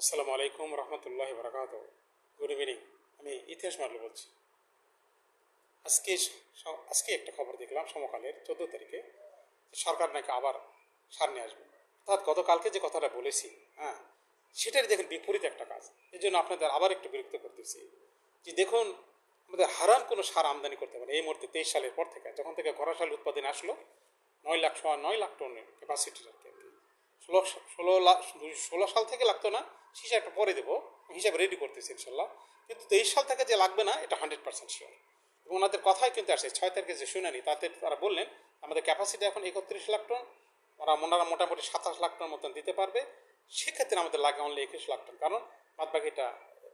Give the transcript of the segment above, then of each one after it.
আসসালামু আলাইকুম রহমতুল্লাহ বরকাত গুড ইভিনিং আমি ইতিহাস মারলে বলছি। আজকে আজকে একটা খবর দেখলাম সমকালের চোদ্দ তারিখে। সরকার নাকি আবার সার নিয়ে আসবে। অর্থাৎ গতকালকে যে কথাটা বলেছি হ্যাঁ সেটারই দেখেন বিপরীত একটা কাজ। এই জন্য আপনাদের আবার একটু বিরক্ত করতেছি যে দেখুন, আমাদের হারাম কোনো সার আমদানি করতে পারে এই মুহূর্তে তেইশ সালের পর থেকে, যখন থেকে ঘরা সাল উৎপাদন আসলো, নয় লাখ সোয়া নয় লাখ টনের ক্যাপাসিটির ষোলো ষোলো লাখ ষোলো সাল থেকে লাগতো না হিসাবটা পরে দেবো হিসাব রেডি করতেছি ইনশাল্লাহ। কিন্তু তেইশ সাল থেকে যে লাগবে না, এটা হান্ড্রেড পার্সেন্ট শিওর এবং ওনাদের কথাই কিন্তু আসে, ছয় তারিখে যে শুনানি, তাতে তারা বললেন, আমাদের ক্যাপাসিটি এখন একত্রিশ লাখ টন, ওরা ওনারা মোটামুটি সাতাশ লাখ টন মতন দিতে পারবে, সেক্ষেত্রে আমাদের লাগে অনলি একুশ লাখ টন, কারণ বাদ বাকিটা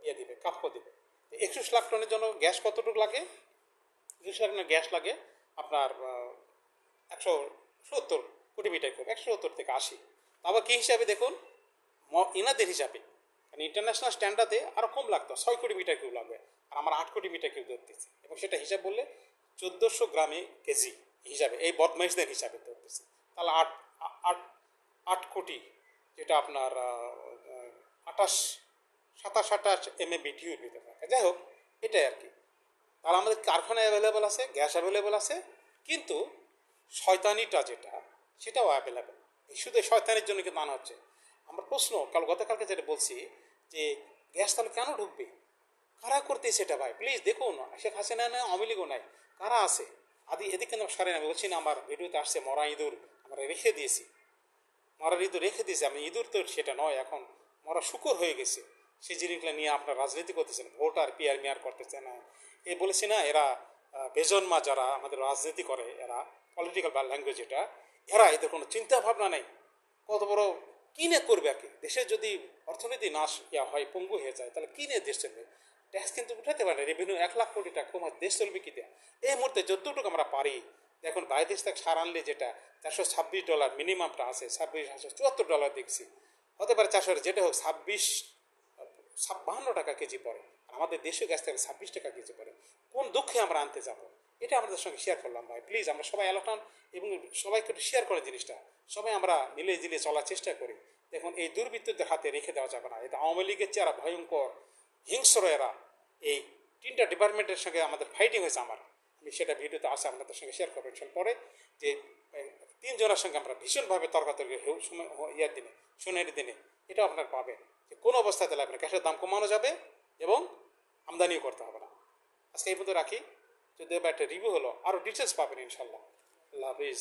ইয়ে দিবে কাপ্য দিবে। একুশ লাখ টনের জন্য গ্যাস কতটুকু লাগে? একুশ লাখ টনের গ্যাস লাগে আপনার একশো সত্তর কোটি মিটার কিউব, একশো সত্তর থেকে আশি। আবার কী হিসাবে দেখুন? এনাদের হিসাবে। কারণ ইন্টারন্যাশনাল স্ট্যান্ডার্ডে আরও কম লাগতো, ছয় কোটি মিটার কিউব লাগবে। আর আমার আট কোটি মিটার কিউব ধরতেছি। এবং সেটা হিসাব বললে চোদ্দোশো গ্রামে কেজি হিসাবে, এই বদমাইশদের হিসাবে ধরতেছি। তাহলে আট আট আট কোটি, যেটা আপনার আঠাশ, সাতাশ, আঠাশ এম এ বিটিউ নিতে পারে যাই হোক, এটাই আর কি। তাহলে আমাদের কারখানা অ্যাভেলেবেল আছে গ্যাস অ্যাভেলেবেল আছে, কিন্তু শয়তানিটা যেটা, সেটাও অ্যাভেলেবেল শুধু শয়তানের জন্য কিন্তু আনা হচ্ছে। আমার প্রশ্ন, কাল গতকালকে যেটা বলছি যে, গ্যাস তাহলে কেন ঢুকবে? কারা করতে সেটা ভাই? প্লিজ দেখুন, শেখ হাসিনা না আওয়ামী নাই। কারা আছে? আদি, এদিকে কিন্তু সারেন আমি বলছি না, আমার ভিডিওতে আসছে মরা ইঁদুর, আমরা রেখে দিয়েছি। মরার ইঁদুর রেখে দিয়েছি, আমি ইঁদুর তো সেটা নয়, এখন মরা শুকর হয়ে গেছে। সেই জিনিসগুলো নিয়ে আপনার রাজনীতি করতেছেন ভোট আর পিয়ার মিয়ার করতেছে না এ বলেছি না, এরা বেজন্মা যারা আমাদের রাজনীতি করে, এরা পলিটিক্যাল বা ল্যাঙ্গুয়েজ এটা এরা এদের কোনো চিন্তা ভাবনা নেই। কত বড় কিনে করবে আর কি দেশের যদি অর্থনীতি নাশ ইয়া হয়, পঙ্গু হয়ে যায়, তাহলে কিনে দেশ চলবে? ট্যাক্স কিন্তু উঠাতে পারে রেভিনিউ এক লাখ কোটি টাকা কমা দেশ চলবে কি দেয়া এই মুহূর্তে যতটুকু আমরা পারি বাইরে দেশ থেকে সার আনলে যেটা চারশো ছাব্বিশ ডলার মিনিমামটা আছে, ছাব্বিশ হাজার চুয়াত্তর ডলার দেখছি। হতে পারে চারশো, যেটা হোক, ছাব্বিশ ছাপ্পান্ন টাকা কেজি পড়ে। আমাদের দেশীয় গ্যাস থেকে ছাব্বিশ টাকা কেজি পড়ে। কোন দুঃখে আমরা আনতে যাব? এটা আমাদের সঙ্গে শেয়ার করলাম ভাই। প্লিজ আমরা সবাই এলাকান এবং সবাইকে শেয়ার করে জিনিসটা। সবাই আমরা মিলে জিলে চলার চেষ্টা করি। দেখুন, এই দুর্বৃত্তদের হাতে রেখে দেওয়া যাবে না। এটা আওয়ামী লীগের চেয়ে এরা ভয়ঙ্কর হিংস্র এরা। এই তিনটা ডিপার্টমেন্টের সঙ্গে আমাদের ফাইটিং হয়েছে আমার। আমি সেটা ভিডিওতে আসে আপনাদের সঙ্গে শেয়ার করব পরে যে তিনজনের সঙ্গে আমরা ভীষণভাবে তর্কাতর্কি ইয়ার দিনে শুনের দিনে, এটাও আপনার পাবেন। যে কোনো অবস্থাতে লাগবে না। গ্যাসের দাম কমানো যাবে এবং আমদানিও করতে হবে না। আজকে এই পর্যন্ত রাখি। যদি একটা রিভিউ হলো আরও ডিটেলস পাবেন ইনশাল্লাহ। আল্লাহ হাফিজ।